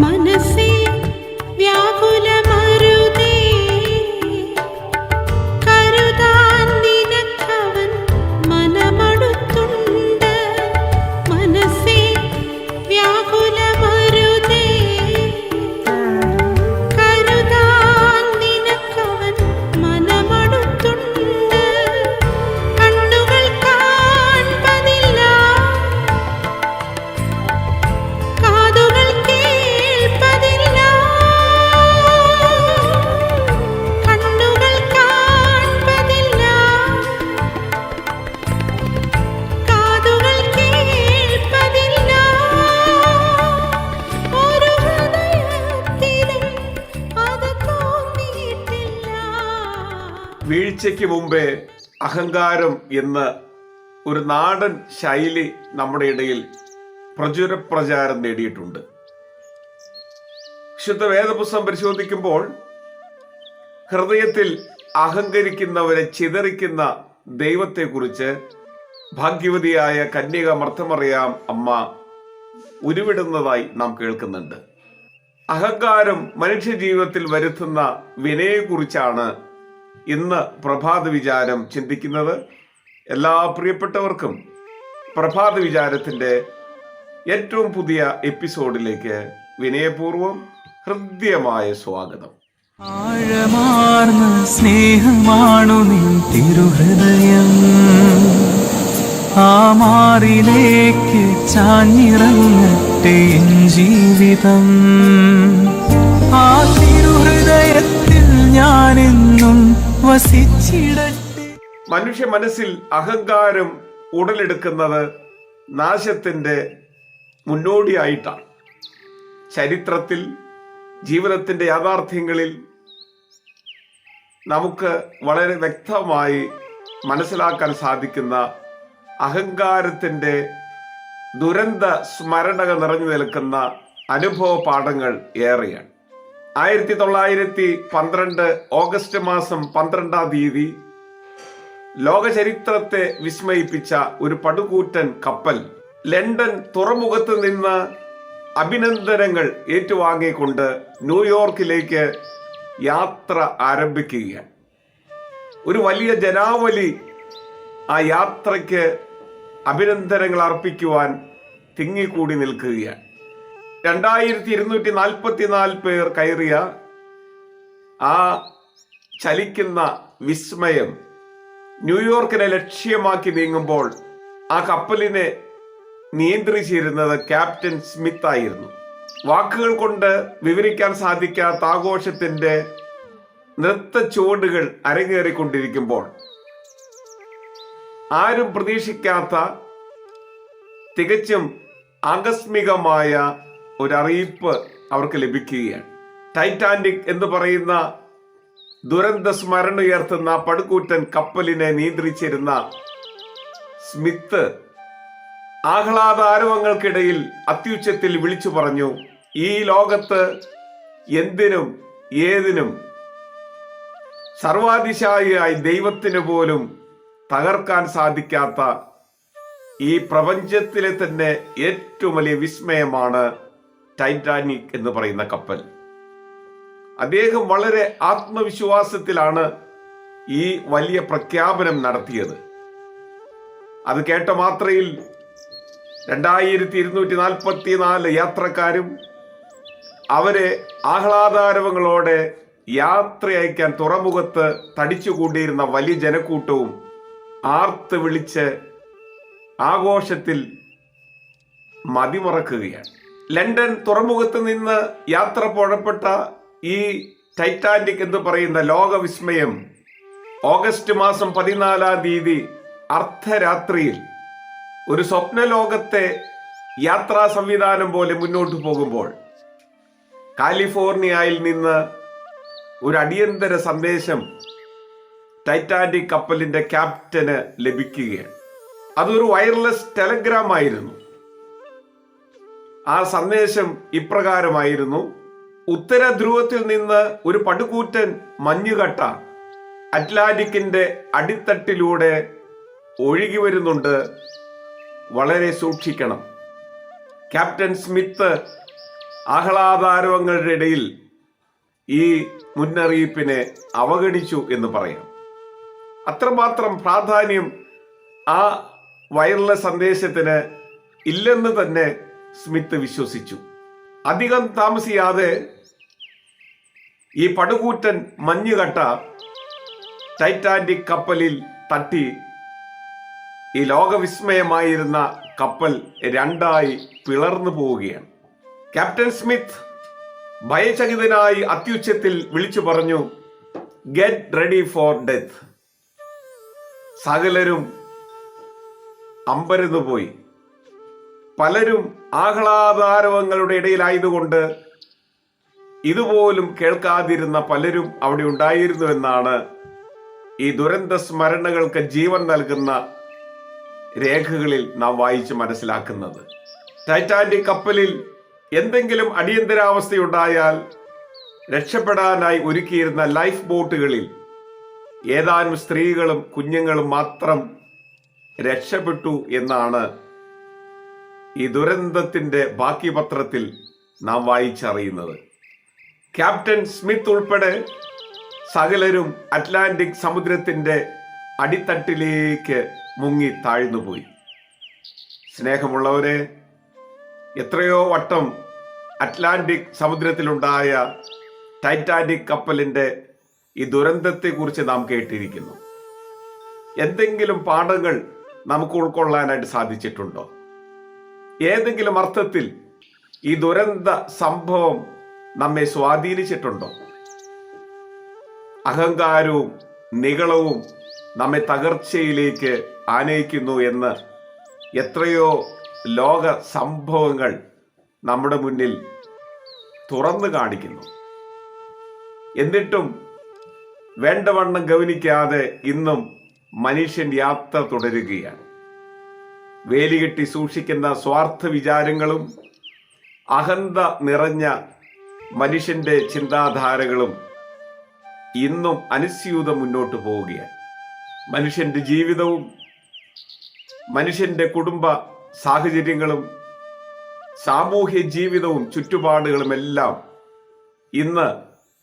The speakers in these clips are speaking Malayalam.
മനസ്സേ വീഴ്ചയ്ക്ക് മുമ്പേ അഹങ്കാരം എന്ന ഒരു നാടൻ ശൈലി നമ്മുടെ ഇടയിൽ പ്രചുര പ്രചാരം നേടിയിട്ടുണ്ട്. ശുദ്ധ വേദപുസ്തകം പരിശോധിക്കുമ്പോൾ ഹൃദയത്തിൽ അഹങ്കരിക്കുന്നവരെ ചിതറിക്കുന്ന ദൈവത്തെക്കുറിച്ച് ഭാഗ്യവതിയായ കന്യക മർത്തമറിയാം അമ്മ ഉരുവിടുന്നതായി നാം കേൾക്കുന്നുണ്ട്. അഹങ്കാരം മനുഷ്യ ജീവിതത്തിൽ വരുത്തുന്ന വിനയെക്കുറിച്ചാണ് ഇന്ന് പ്രഭാത വിചാരം ചിന്തിക്കുന്നത് എല്ലാ പ്രിയപ്പെട്ടവർക്കും പ്രഭാത വിചാരത്തിന്റെ ഏറ്റവും പുതിയ എപ്പിസോഡിലേക്ക് വിനയപൂർവം ഹൃദ്യമായ സ്വാഗതം. ആഴമാർന്ന സ്നേഹമാണു നിൻ തിരുഹൃദയം. ആ മാറിലേക്ക് ചാഞ്ഞിറങ്ങട്ടെ ജീവിതം. വസിച്ചിടട്ടെ. മനുഷ്യ മനസ്സിൽ അഹങ്കാരം ഉടലെടുക്കുന്നത് നാശത്തിന്റെ മുന്നോടിയായിട്ടാണ്. ചരിത്രത്തിൽ ജീവിതത്തിന്റെ യാഥാർത്ഥ്യങ്ങളിൽ നമുക്ക് വളരെ വ്യക്തമായി മനസ്സിലാക്കാൻ സാധിക്കുന്ന അഹങ്കാരത്തിന്റെ ദുരന്ത സ്മരണകൾ നിറഞ്ഞു നിൽക്കുന്ന അനുഭവ പാഠങ്ങൾ ഏറെയാണ്. ആയിരത്തി തൊള്ളായിരത്തി പന്ത്രണ്ട് ഓഗസ്റ്റ് മാസം പന്ത്രണ്ടാം തീയതി ലോക ചരിത്രത്തെ വിസ്മയിപ്പിച്ച ഒരു പടുകൂറ്റൻ കപ്പൽ ലണ്ടൻ തുറമുഖത്ത് നിന്ന് അഭിനന്ദനങ്ങൾ ഏറ്റുവാങ്ങിക്കൊണ്ട് ന്യൂയോർക്കിലേക്ക് യാത്ര ആരംഭിക്കുകയാണ്. ഒരു വലിയ ജനാവലി ആ യാത്രയ്ക്ക് അഭിനന്ദനങ്ങൾ അർപ്പിക്കുവാൻ തിങ്ങിക്കൂടി നിൽക്കുകയാണ്. രണ്ടായിരത്തി ഇരുന്നൂറ്റി നാൽപ്പത്തിനാല് പേർ കയറിയ ആ ചലിക്കുന്ന വിസ്മയം ന്യൂയോർക്കിനെ ലക്ഷ്യമാക്കി നീങ്ങുമ്പോൾ ആ കപ്പലിനെ നിയന്ത്രിച്ചിരുന്നത് ക്യാപ്റ്റൻ സ്മിത്ത് ആയിരുന്നു. വാക്കുകൾ കൊണ്ട് വിവരിക്കാൻ സാധിക്കാത്ത ആഘോഷത്തിന്റെ നൃത്ത ചുവടുകൾ അരങ്ങേറിക്കൊണ്ടിരിക്കുമ്പോൾ ആരും പ്രതീക്ഷിക്കാത്ത തികച്ചും ആകസ്മികമായ ഒരു അറിയിപ്പ് അവർക്ക് ലഭിക്കുകയാണ്. ടൈറ്റാനിക് എന്ന് പറയുന്ന ദുരന്ത സ്മരണ ഉയർത്തുന്ന പടുകൂറ്റൻ കപ്പലിനെ നിയന്ത്രിച്ചിരുന്ന സ്മിത്ത് ആഹ്ലാദാരവങ്ങൾക്കിടയിൽ അത്യുച്ചത്തിൽ വിളിച്ചു പറഞ്ഞു ഈ ലോകത്ത് എന്തിനും ഏതിനും സർവാതിശായിയായി ദൈവത്തിന് പോലും തകർക്കാൻ സാധിക്കാത്ത ഈ പ്രപഞ്ചത്തിലെ തന്നെ ഏറ്റവും വലിയ വിസ്മയമാണ് ടൈറ്റാനിക് എന്ന് പറയുന്ന കപ്പൽ. അദ്ദേഹം വളരെ ആത്മവിശ്വാസത്തിലാണ് ഈ വലിയ പ്രഖ്യാപനം നടത്തിയത്. അത് കേട്ട മാത്രയിൽ രണ്ടായിരത്തി ഇരുന്നൂറ്റി നാൽപ്പത്തി നാല് യാത്രക്കാരും അവരെ ആഹ്ലാദാരവങ്ങളോടെ യാത്ര അയക്കാൻ തുറമുഖത്ത് തടിച്ചുകൂടിയിരുന്ന വലിയ ജനക്കൂട്ടവും ആർത്ത് വിളിച്ച് ആഘോഷത്തിൽ മതിമറക്കുകയാണ്. ലണ്ടൻ തുറമുഖത്ത് നിന്ന് യാത്ര പുറപ്പെട്ട ഈ ടൈറ്റാനിക് എന്ന് പറയുന്ന ലോകവിസ്മയം ഓഗസ്റ്റ് മാസം പതിനാലാം തീയതി അർദ്ധരാത്രിയിൽ ഒരു സ്വപ്ന ലോകത്തെ യാത്രാ സംവിധാനം പോലെ മുന്നോട്ട് പോകുമ്പോൾ കാലിഫോർണിയയിൽ നിന്ന് ഒരു അടിയന്തര സന്ദേശം ടൈറ്റാനിക് കപ്പലിന്റെ ക്യാപ്റ്റന് ലഭിക്കുകയാണ്. അതൊരു വയർലെസ് ടെലഗ്രാം ആയിരുന്നു. ആ സന്ദേശം ഇപ്രകാരമായിരുന്നു. ഉത്തര ധ്രുവത്തിൽ നിന്ന് ഒരു പടുകൂറ്റൻ മഞ്ഞുകട്ട അറ്റ്ലാന്റിക്കിന്റെ അടിത്തട്ടിലൂടെ ഒഴുകി വരുന്നുണ്ട്. വളരെ സൂക്ഷിക്കണം. ക്യാപ്റ്റൻ സ്മിത്ത് ആഹ്ലാദാരവങ്ങളുടെ ഇടയിൽ ഈ മുന്നറിയിപ്പിനെ അവഗണിച്ചു എന്ന് പറയാം. അത്രമാത്രം പ്രാധാന്യം ആ വയർലെസ് സന്ദേശത്തിന് ഇല്ലെന്ന് തന്നെ സ്മിത്ത് വിശ്വസിച്ചു. അധികം താമസിയാതെ ഈ പടുകൂറ്റൻ മഞ്ഞുകട്ട ടൈറ്റാനിക് കപ്പലിൽ തട്ടി ഈ ലോകവിസ്മയമായിരുന്ന കപ്പൽ രണ്ടായി പിളർന്നു പോവുകയാണ്. ക്യാപ്റ്റൻ സ്മിത്ത് ഭയചകിതനായി അത്യുച്ചത്തിൽ വിളിച്ചു പറഞ്ഞു ഗെറ്റ് റെഡി ഫോർ ഡെത്ത് സകലരും അമ്പരന്നു പോയി പലരും ആഹ്ലാദാരവങ്ങളുടെ ഇടയിലായതുകൊണ്ട് ഇതുപോലും കേൾക്കാതിരുന്ന പലരും അവിടെ ഉണ്ടായിരുന്നു എന്നാണ് ഈ ദുരന്ത സ്മരണകൾക്ക് ജീവൻ നൽകുന്ന രേഖകളിൽ നാം വായിച്ച് മനസ്സിലാക്കുന്നത്. ടൈറ്റാനിക് കപ്പലിൽ എന്തെങ്കിലും അടിയന്തരാവസ്ഥയുണ്ടായാൽ രക്ഷപ്പെടാനായി ഒരുക്കിയിരുന്ന ലൈഫ് ബോട്ടുകളിൽ ഏതാനും സ്ത്രീകളും കുഞ്ഞുങ്ങളും മാത്രം രക്ഷപ്പെട്ടു എന്നാണ് ഈ ദുരന്തത്തിന്റെ ബാക്കി പത്രത്തിൽ നാം വായിച്ചറിയുന്നത്. ക്യാപ്റ്റൻ സ്മിത്ത് ഉൾപ്പെടെ സകലരും അറ്റ്ലാന്റിക് സമുദ്രത്തിന്റെ അടിത്തട്ടിലേക്ക് മുങ്ങി താഴ്ന്നുപോയി. സ്നേഹമുള്ളവരെ എത്രയോ വട്ടം അറ്റ്ലാന്റിക് സമുദ്രത്തിലുണ്ടായ ടൈറ്റാനിക് കപ്പലിന്റെ ഈ ദുരന്തത്തെക്കുറിച്ച് നാം കേട്ടിരിക്കുന്നു. എന്തെങ്കിലും പാഠങ്ങൾ നമുക്ക് ഉൾക്കൊള്ളാനായിട്ട് സാധിച്ചിട്ടുണ്ടോ? ഏതെങ്കിലും അർത്ഥത്തിൽ ഈ ദുരന്ത സംഭവം നമ്മെ സ്വാധീനിച്ചിട്ടുണ്ടോ? അഹങ്കാരവും നികളവും നമ്മെ തകർച്ചയിലേക്ക് ആനയിക്കുന്നു എന്ന് എത്രയോ ലോക സംഭവങ്ങൾ നമ്മുടെ മുന്നിൽ തുറന്നു കാണിക്കുന്നു. എന്നിട്ടും വേണ്ടവണ്ണം ഗവനിക്കാതെ ഇന്നും മനുഷ്യൻ യാത്ര തുടരുകയാണ്. വേലികെട്ടി സൂക്ഷിക്കുന്ന സ്വാർത്ഥ വിചാരങ്ങളും അഹന്ത നിറഞ്ഞ മനുഷ്യന്റെ ചിന്താധാരകളും ഇന്നും അനുസ്യൂതം മുന്നോട്ട് പോവുകയാണ്. മനുഷ്യന്റെ ജീവിതവും മനുഷ്യന്റെ കുടുംബ സാഹചര്യങ്ങളും സാമൂഹ്യ ജീവിതവും ചുറ്റുപാടുകളുമെല്ലാം ഇന്ന്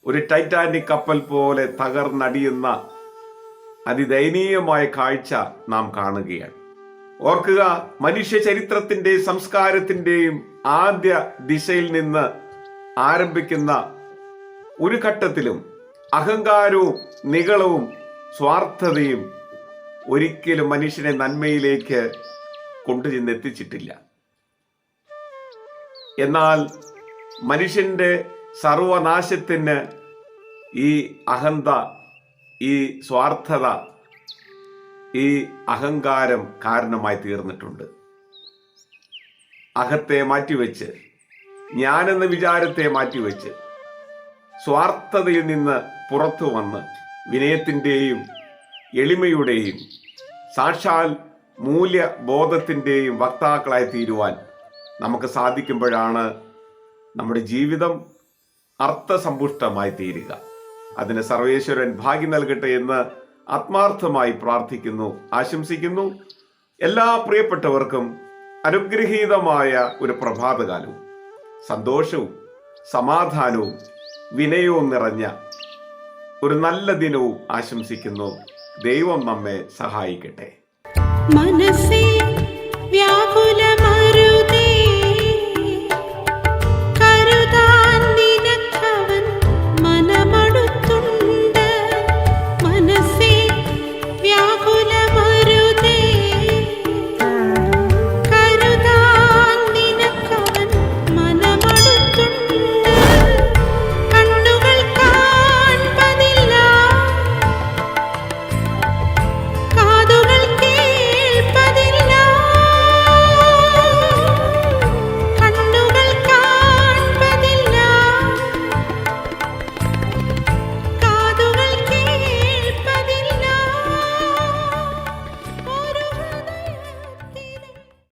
ഒരു ടൈറ്റാനിക് കപ്പൽ പോലെ തകർന്നടിയുന്ന അതിദയനീയമായ കാഴ്ച നാം കാണുകയാണ്. ഓർക്കുക മനുഷ്യ ചരിത്രത്തിന്റെ സംസ്കാരത്തിന്റെയും ആദ്യ ദിശയിൽ നിന്ന് ആരംഭിക്കുന്ന ഒരു ഘട്ടത്തിലും അഹങ്കാരവും നികളവും സ്വാർത്ഥതയും ഒരിക്കലും മനുഷ്യനെ നന്മയിലേക്ക് കൊണ്ടുചെന്നെത്തിച്ചിട്ടില്ല. എന്നാൽ മനുഷ്യന്റെ സർവനാശത്തിന് ഈ അഹന്ത ഈ സ്വാർത്ഥത ഈ അഹങ്കാരം കാരണമായി തീർന്നിട്ടുണ്ട്. അഹത്തെ മാറ്റിവെച്ച് ഞാനെന്ന വിചാരത്തെ മാറ്റിവെച്ച് സ്വാർത്ഥതയിൽ നിന്ന് പുറത്തു വന്ന് വിനയത്തിന്റെയും എളിമയുടെയും സാക്ഷാൽ മൂല്യബോധത്തിന്റെയും വക്താക്കളായി തീരുവാൻ നമുക്ക് സാധിക്കുമ്പോഴാണ് നമ്മുടെ ജീവിതം അർത്ഥസമ്പുഷ്ടമായി തീരുക. അതിന് സർവേശ്വരൻ ഭാഗ്യം നൽകട്ടെ എന്ന് ആത്മാർത്ഥമായി പ്രാർത്ഥിക്കുന്നു ആശംസിക്കുന്നു. എല്ലാ പ്രിയപ്പെട്ടവർക്കും അനുഗ്രഹീതമായ ഒരു പ്രഭാതകാലവും. സന്തോഷവും സമാധാനവും വിനയവും നിറഞ്ഞ ഒരു നല്ല ദിനവും ആശംസിക്കുന്നു. ദൈവം നമ്മെ സഹായിക്കട്ടെ. മനസ്സേ